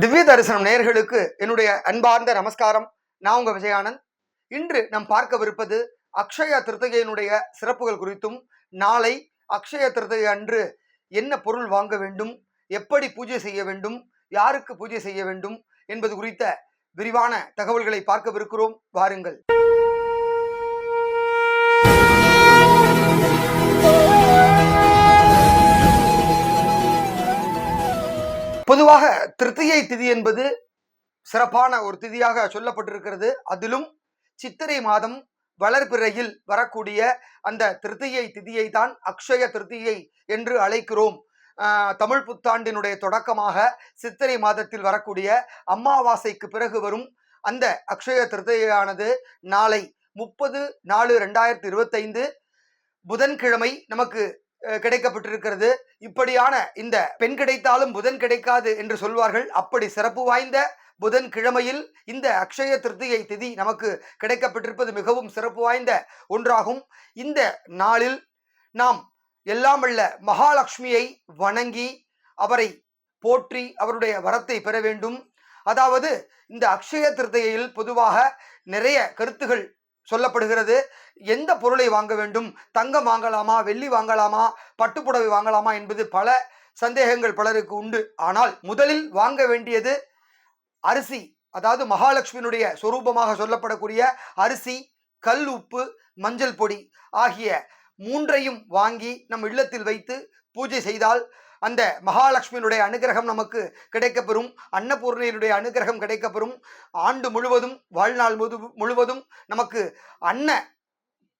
திவ்ய தரிசனம் நேயர்களுக்கு என்னுடைய அன்பார்ந்த நமஸ்காரம். நான் உங்க விஜயானந்த். இன்று நாம் பார்க்கவிருப்பது அக்ஷய திருத்தகையினுடைய சிறப்புகள் குறித்தும் நாளை அக்ஷய திருத்தகை அன்று என்ன பொருள் வாங்க வேண்டும் எப்படி பூஜை செய்ய வேண்டும் யாருக்கு பூஜை செய்ய வேண்டும் என்பது குறித்த விரிவான தகவல்களை பார்க்கவிருக்கிறோம். வாருங்கள். திருத்தியை திதி என்பது சிறப்பான ஒரு திதியாக சொல்லப்பட்டிருக்கிறது. அதிலும் சித்திரை மாதம் வளர்பிறையில் வரக்கூடிய அந்த திருத்தியை திதியை தான் அக்ஷய திருத்தியை என்று அழைக்கிறோம். தமிழ் புத்தாண்டினுடைய தொடக்கமாக சித்திரை மாதத்தில் வரக்கூடிய அம்மாவாசைக்கு பிறகு வரும் அந்த அக்ஷய திருத்தியானது நாளை முப்பது நாலு ரெண்டாயிரத்தி இருபத்தைந்து. புதன்கிழமை நமக்கு கிடைக்கப்பட்டிருக்கிறது. இப்படியான இந்த பெண் கிடைத்தாலும் புதன் கிடைக்காது என்று சொல்வார்கள். அப்படி சிறப்பு வாய்ந்த புதன் கிழமையில் இந்த அக்ஷய திருத்தியை திதி நமக்கு கிடைக்கப்பட்டிருப்பது மிகவும் சிறப்பு வாய்ந்த ஒன்றாகும். இந்த நாளில் நாம் எல்லாம் வல்ல மகாலட்சுமியை வணங்கி அவரை போற்றி அவருடைய வரத்தை பெற வேண்டும். அதாவது இந்த அக்ஷய திருத்தையில் பொதுவாக நிறைய கருத்துகள் சொல்லப்படுகிறது. எந்த பொருளை வாங்க வேண்டும்? தங்கம் வாங்கலாமா? வெள்ளி வாங்கலாமா? பட்டுப்புடவை வாங்கலாமா? என்பது பல சந்தேகங்கள் பலருக்கு உண்டு. ஆனால் முதலில் வாங்க வேண்டியது அரிசி. அதாவது மகாலட்சுமியினுடைய சொரூபமாக சொல்லப்படக்கூடிய அரிசி கல் உப்பு மஞ்சள் பொடி ஆகிய மூன்றையும் வாங்கி நம் இல்லத்தில் வைத்து பூஜை செய்தால் அந்த மகாலட்சுமியினுடைய அனுகிரகம் நமக்கு கிடைக்கப்பெறும். அன்னபூர்ணையினுடைய அனுகிரகம் கிடைக்கப்பெறும். ஆண்டு முழுவதும் வாழ்நாள் முது முழுவதும் நமக்கு அன்ன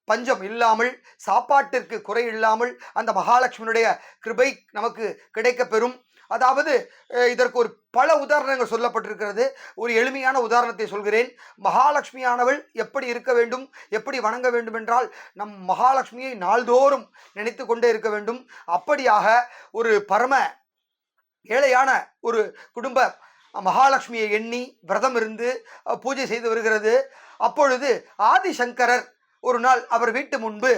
பஞ்சம் இல்லாமல் சாப்பாட்டிற்கு குறை இல்லாமல் அந்த மகாலட்சுமியினுடைய கிருபை நமக்கு கிடைக்கப்பெறும். அதாவது இதற்கு ஒரு பல உதாரணங்கள் சொல்லப்பட்டிருக்கிறது. ஒரு எளிமையான உதாரணத்தை சொல்கிறேன். மகாலட்சுமியானவள் எப்படி இருக்க வேண்டும் எப்படி வணங்க வேண்டும் என்றால் நம் மகாலட்சுமியை நாள்தோறும் நினைத்து கொண்டே இருக்க வேண்டும். அப்படியாக ஒரு பரம ஏழையான ஒரு குடும்ப மகாலட்சுமியை எண்ணி விரதம் இருந்து பூஜை செய்து வருகிறது. அப்பொழுது ஆதிசங்கரர் ஒரு நாள் அவர் வீட்டு முன்பு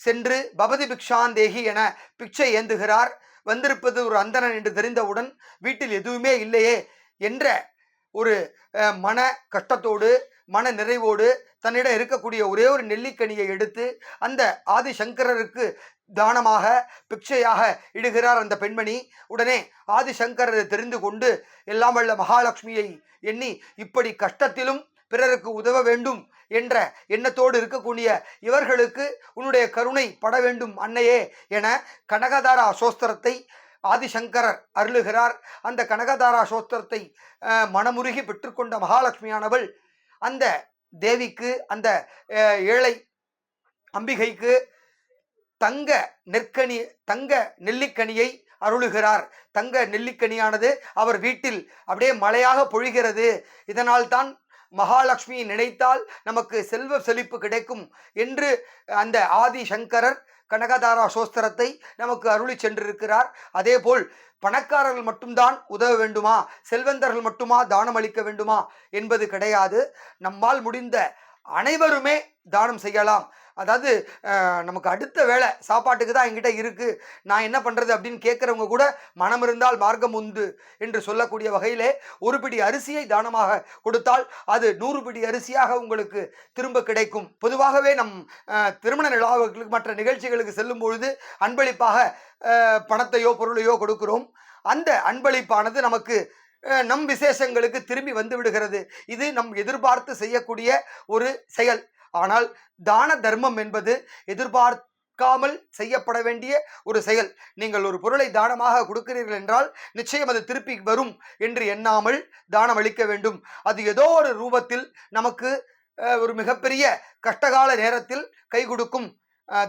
சென்று பபதி பிக்ஷாந்தேகி என பிச்சை ஏந்துகிறார். வந்திருப்பது ஒரு அந்தணன் என்று தெரிந்தவுடன் வீட்டில் எதுவுமே இல்லையே என்ற ஒரு மன கஷ்டத்தோடு மன நிறைவோடு தன்னிடம் இருக்கக்கூடிய ஒரே ஒரு நெல்லிக்கனியை எடுத்து அந்த ஆதிசங்கரருக்கு தானமாக பிக்ஷையாக இடுகிறார் அந்த பெண்மணி. உடனே ஆதிசங்கரர் தெரிந்து கொண்டு எல்லாம் வல்ல மகாலட்சுமியை எண்ணி இப்படி கஷ்டத்திலும் பிறருக்கு உதவ வேண்டும் என்ற எண்ணத்தோடு இருக்கக்கூடிய இவர்களுக்கு உன்னுடைய கருணை பட வேண்டும் அன்னையே என கனகதாரா சோஸ்திரத்தை ஆதிசங்கரர் அருளுகிறார். அந்த கனகதாரா சோஸ்திரத்தை மனமுருகி பெற்றுக்கொண்ட மகாலட்சுமியானவள் அந்த தேவிக்கு அந்த ஏழை அம்பிகைக்கு தங்க நெற்கனி தங்க நெல்லிக்கனியை அருளுகிறார். தங்க நெல்லிக்கனியானது அவர் வீட்டில் அப்படியே மழையாக பொழிகிறது. இதனால் தான் மகாலட்சுமியை நினைத்தால் நமக்கு செல்வ செழிப்பு கிடைக்கும் என்று அந்த ஆதி சங்கரர் கனகதாரா சோஸ்திரத்தை நமக்கு அருளி சென்றிருக்கிறார். அதேபோல் பணக்காரர்கள் மட்டும்தான் உதவ வேண்டுமா? செல்வந்தர்கள் மட்டுமா தானம் அளிக்க வேண்டுமா? என்பது கிடையாது. நம்மால் முடிந்த அனைவருமே தானம் செய்யலாம். அதாவது நமக்கு அடுத்த வேலை சாப்பாட்டுக்கு தான் என்கிட்ட இருக்குது நான் என்ன பண்ணுறது அப்படின்னு கேட்குறவங்க கூட மனம் இருந்தால் மார்க்கம் உண்டு என்று சொல்லக்கூடிய வகையிலே ஒரு பிடி அரிசியை தானமாக கொடுத்தால் அது நூறு பிடி அரிசியாக உங்களுக்கு திரும்ப கிடைக்கும். பொதுவாகவே நம் திருமண நிலாவுகளுக்கு மற்ற நிகழ்ச்சிகளுக்கு செல்லும் பொழுது அன்பளிப்பாக பணத்தையோ பொருளையோ கொடுக்கிறோம். அந்த அன்பளிப்பானது நமக்கு நம் விசேஷங்களுக்கு திரும்பி வந்து விடுகிறது. இது நம் எதிர்பார்த்து செய்யக்கூடிய ஒரு செயல். ஆனால் தான தர்மம் என்பது எதிர்பார்க்காமல் செய்யப்பட வேண்டிய ஒரு செயல். நீங்கள் ஒரு பொருளை தானமாக கொடுக்கிறீர்கள் என்றால் நிச்சயம் அது திருப்பி வரும் என்று எண்ணாமல் தானம் அளிக்க வேண்டும். அது ஏதோ ஒரு ரூபத்தில் நமக்கு ஒரு மிகப்பெரிய கஷ்டகால நேரத்தில் கை கொடுக்கும்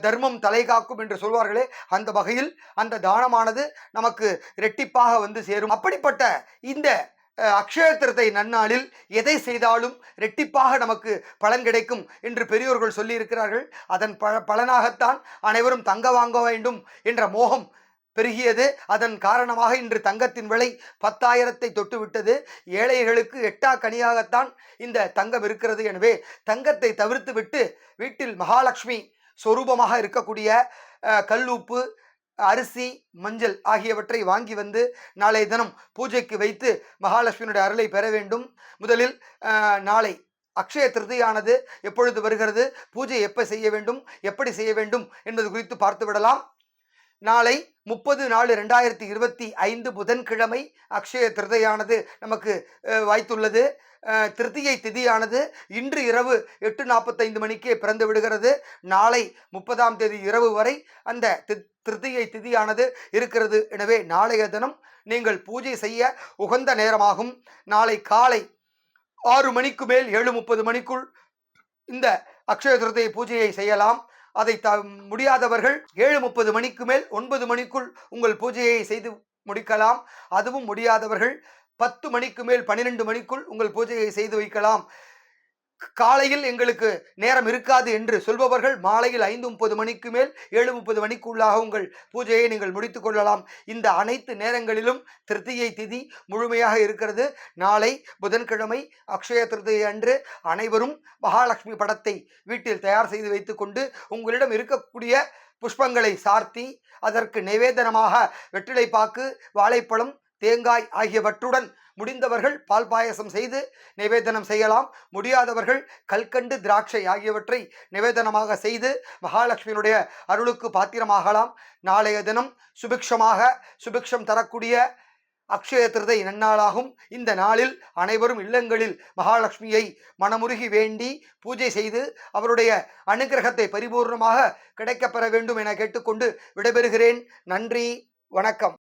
தர்மம் தலை காக்கும் என்று சொல்வார்களே அந்த வகையில் அந்த தானமானது நமக்கு இரட்டிப்பாக வந்து சேரும். அப்படிப்பட்ட இந்த அக்ஷய திருத்தை நன்னாளில் எதை செய்தாலும் ரெட்டிப்பாக நமக்கு பலன் கிடைக்கும் என்று பெரியோர்கள் சொல்லியிருக்கிறார்கள். அதன் ப பலனாகத்தான் அனைவரும் தங்க வாங்க வேண்டும் என்ற மோகம் பெருகியது. அதன் காரணமாக இன்று தங்கத்தின் விலை பத்தாயிரத்தை தொட்டுவிட்டது. ஏழைகளுக்கு எட்டா கனியாகத்தான் இந்த தங்கம் இருக்கிறது. எனவே தங்கத்தை தவிர்த்து விட்டு வீட்டில் மகாலட்சுமி சொரூபமாக இருக்கக்கூடிய கல் உப்பு அரிசி மஞ்சள் ஆகியவற்றை வாங்கி வந்து நாளைய தினம் பூஜைக்கு வைத்து மகாலட்சுமியினுடைய அருளை பெற வேண்டும். முதலில் நாளை அக்ஷய திருதியானது எப்பொழுது வருகிறது? பூஜை எப்போ செய்ய வேண்டும்? எப்படி செய்ய வேண்டும்? என்பது குறித்து பார்த்து விடலாம் நாளை முப்பது நாலு ரெண்டாயிரத்தி இருபத்தி ஐந்து புதன்கிழமை அக்ஷய திருதையானது நமக்கு வாய்த்துள்ளது. திருத்தியை திதியானது இன்று இரவு எட்டு நாற்பத்தைந்து மணிக்கே பிறந்து விடுகிறது. நாளை முப்பதாம் தேதி இரவு வரை அந்த திருத்தியை திதியானது இருக்கிறது. எனவே நாளைய தினம் நீங்கள் பூஜை செய்ய உகந்த நேரமாகும். நாளை காலை ஆறு மணிக்கு மேல் ஏழு முப்பது மணிக்குள் இந்த அக்ஷய திருதை பூஜையை செய்யலாம். அதை த முடியாதவர்கள் ஏழு முப்பது மணிக்கு மேல் ஒன்பது மணிக்குள் உங்கள் பூஜையை செய்து முடிக்கலாம். அதுவும் முடியாதவர்கள் பத்து மணிக்கு மேல் பன்னிரெண்டு மணிக்குள் உங்கள் பூஜையை செய்து வைக்கலாம். காலையில் எங்களுக்கு நேரம் இருக்காது என்று சொல்பவர்கள் மாலையில் ஐந்து முப்பது மணிக்கு மேல் ஏழு முப்பது மணிக்குள்ளாக உங்கள் பூஜையை நீங்கள் முடித்து கொள்ளலாம். இந்த அனைத்து நேரங்களிலும் திருத்தியை திதி முழுமையாக இருக்கிறது. நாளை புதன்கிழமை அக்ஷய திருத்தியை அன்று அனைவரும் மகாலட்சுமி படத்தை வீட்டில் தயார் செய்து வைத்துக்கொண்டு உங்களிடம் இருக்கக்கூடிய புஷ்பங்களை சார்த்தி அதற்கு நிவேதனமாக வெற்றிலை பாக்கு வாழைப்பழம் தேங்காய் ஆகியவற்றுடன் முடிந்தவர்கள் பால் பாயசம் செய்து நிவேதனம் செய்யலாம். முடியாதவர்கள் கல்கண்டு திராட்சை ஆகியவற்றை நிவேதனமாக செய்து மகாலட்சுமியினுடைய அருளுக்கு பாத்திரமாகலாம். நாளைய தினம் சுபிக்ஷமாக சுபிக்ஷம் தரக்கூடிய அக்ஷய திருதை நன்னாளாகும். இந்த நாளில் அனைவரும் இல்லங்களில் மகாலட்சுமியை மனமுருகி வேண்டி பூஜை செய்து அவருடைய அனுகிரகத்தை பரிபூர்ணமாக கிடைக்கப்பெற வேண்டும் என கேட்டுக்கொண்டு விடைபெறுகிறேன். நன்றி வணக்கம்.